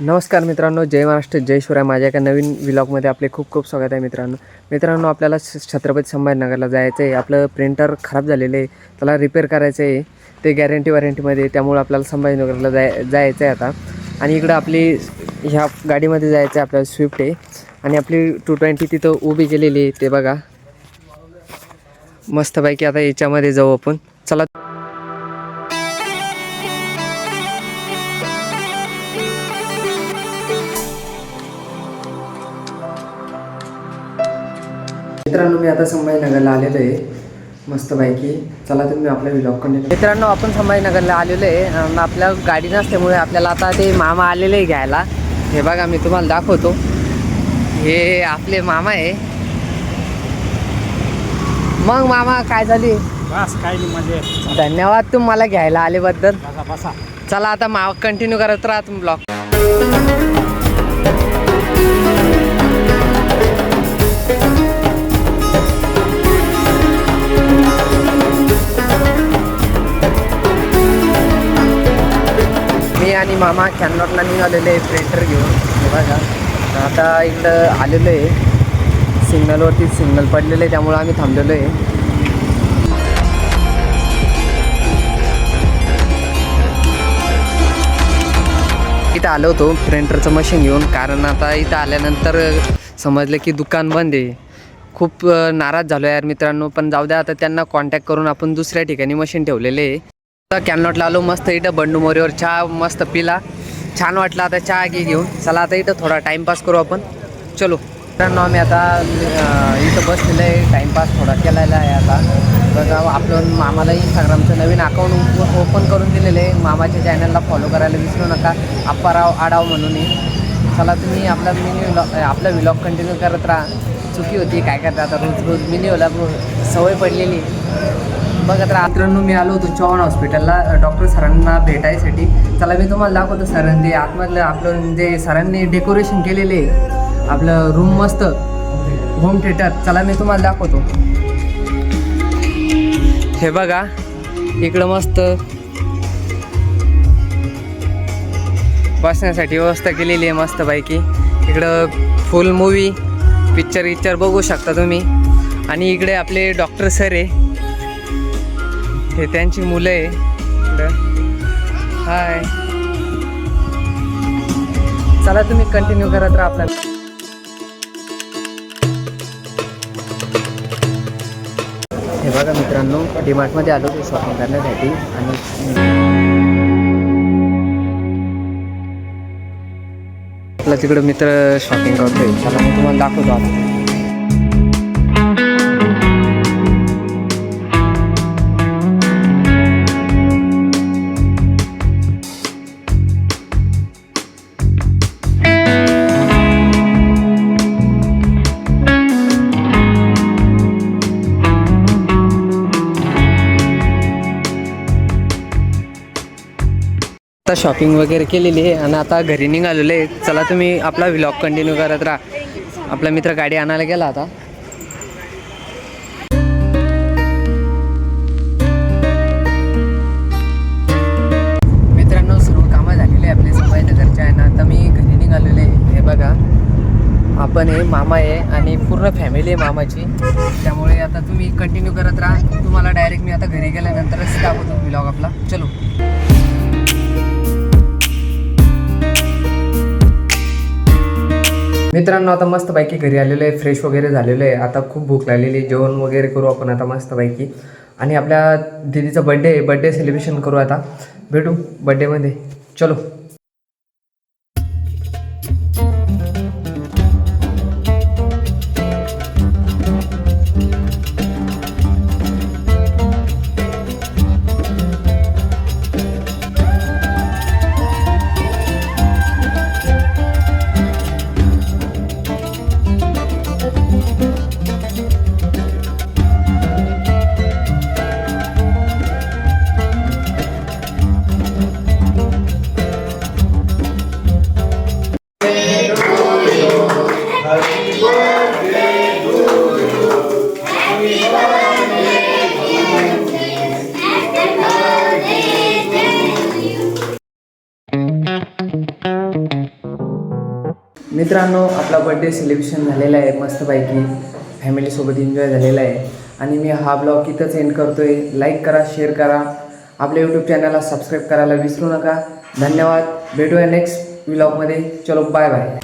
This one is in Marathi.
नमस्कार मित्रांनो जय महाराष्ट्र जय शिवराय. माझ्या एका नवीन व्लॉगमध्ये आपले खूप खूप स्वागत आहे मित्रांनो. मित्रांनो आपल्याला छ- छत्रपती संभाजीनगरला जायचं आहे आपलं प्रिंटर खराब झालेलं आहे. त्याला रिपेअर करायचं आहे ते गॅरंटी वॉरंटीमध्ये त्यामुळे आपल्याला संभाजीनगरला जाय जायचं आहे आता. आणि इकडं आपली ह्या गाडीमध्ये जायचं आहे आपल्याला स्विफ्ट आहे. आणि आपली टू ट्वेंटी तिथं उभी केलेली आहे. ते बघा. मस्तपैकी आता याच्यामध्ये जाऊ आपण. चला. मित्रांनो मी आता संभाजीनगरला आलेलो आहे. मस्तपैकी. चला तुम्ही आपला व्लॉग कंटिन्यू मित्रांनो आपण संभाजीनगरला आलेलो आहे. आणि आपल्या गाडी नसल्यामुळे आपल्याला आता ते मामा आलेले आहे घ्यायला. हे बघा मी तुम्हाला दाखवतो. हे आपले मामा आहे. मग मामा काय झाली? बस काय नाही म्हणजे धन्यवाद तुम्ही मला घ्यायला बसा चला आता मा कंटिन्यू करत राहा तुम्ही ब्लॉग आणि मामा कॅनॉटला निघालेले आहे प्रिंटर घेऊन. बघा. आता इकडं आलेलो आहे. सिग्नलवरती सिग्नल पडलेलं आहे त्यामुळे आम्ही थांबलेलो आहे. इथं आलो होतो प्रिंटरचं मशीन घेऊन. कारण आता इथं आल्यानंतर समजलं की दुकान बंद आहे. खूप नाराज झालो यार मित्रांनो. पण जाऊ द्या आता त्यांना कॉन्टॅक्ट करून आपण दुसऱ्या ठिकाणी मशीन ठेवलेले आहे. कॅनॉटला आलो मस्त इथं बंडू मोरीवर चहा मस्त पिला. छान वाटलं आता चहा घे घेऊन. चला आता इथं थोडा टाईमपास करू आपण. चलो. मित्रांनो आम्ही आता इथं बसलेलं आहे. टाईमपास थोडा केलेला आहे आता. बघा आपलं मामाला इंस्टाग्रामचं नवीन अकाउंट ओपन करून दिलेलं आहे. मामाच्या चॅनलला फॉलो करायला विसरू नका. अप्पाराव आडाव म्हणून चला तुम्ही आपला मिनी व्लॉग आपला व्लॉग कंटिन्यू करत राहा. चुकी होती काय करता आता? रोज रोज मिनी व्लॉग सवय पडलेली बघत राहा. मित्रांनो मी आलो होतो चव्हाण हॉस्पिटलला. डॉक्टर सरांना भेटायसाठी. चला मी तुम्हाला दाखवतो सरांनी. ते आतमधलं आपलं जे सरांनी डेकोरेशन केलेले आहे. आपलं रूम मस्त. होम थिएटर चला मी तुम्हाला दाखवतो. हे बघा. इकडं मस्त. बसण्यासाठी व्यवस्था केलेली आहे मस्तपैकी. इकडं फुल मूवी पिक्चर विक्चर बघू शकता तुम्ही. आणि इकडे आपले डॉक्टर सर आहे. हे त्यांची मुलं आहे. हाय चला तुम्ही कंटिन्यू करत राहा आपल्याला. हे बघा मित्रांनो डीमार्टमध्ये आलो ते शॉपिंग करण्यासाठी आणि आपला तिकडं मित्र शॉपिंग करतोय. त्याला मी तुम्हाला दाखवतो आता. आता शॉपिंग वगैरे केलेली आहे आणि आता घरी निघालेलो आहे. चला तुम्ही आपला व्लॉग कंटिन्यू करत राहा. आपला मित्र गाडी आणायला गेला आता. मित्रांनो सर्व कामं झालेली आहे आपले संभाजीनगरच्या आहे ना आता मी घरी निघालेलो आहे. हे बघा आपण आहे मामा आहे आणि पूर्ण फॅमिली आहे मामाची. त्यामुळे आता तुम्ही कंटिन्यू करत राहा. तुम्हाला डायरेक्ट मी आता घरी गेल्यानंतरच दाखवतो व्लॉग आपला. चलो. मित्रांनो आता मस्तपैकी घरी आलेलो आहे फ्रेश वगैरे झालेलो आहे. आता खूप भूक लागलेली जेवण वगैरे करू आपण आता मस्तपैकी. आणि आपल्या दिदीचा बड्डे आहे बड्डे सेलिब्रेशन करू आता. भेटू बड्डेमध्ये चलो. मित्रांनो आपला बड्डे सेलिब्रेशन झालेला आहे मस्तपैकी. फॅमिलीसोबत एन्जॉय झालेला आहे. आणि मी हा ब्लॉग इथंच एंड करतो आहे लाईक करा शेअर करा. आपल्या यूट्यूब चॅनलला सबस्क्राईब करायला विसरू नका. धन्यवाद. भेटूया नेक्स्ट ब्लॉगमध्ये चलो बाय बाय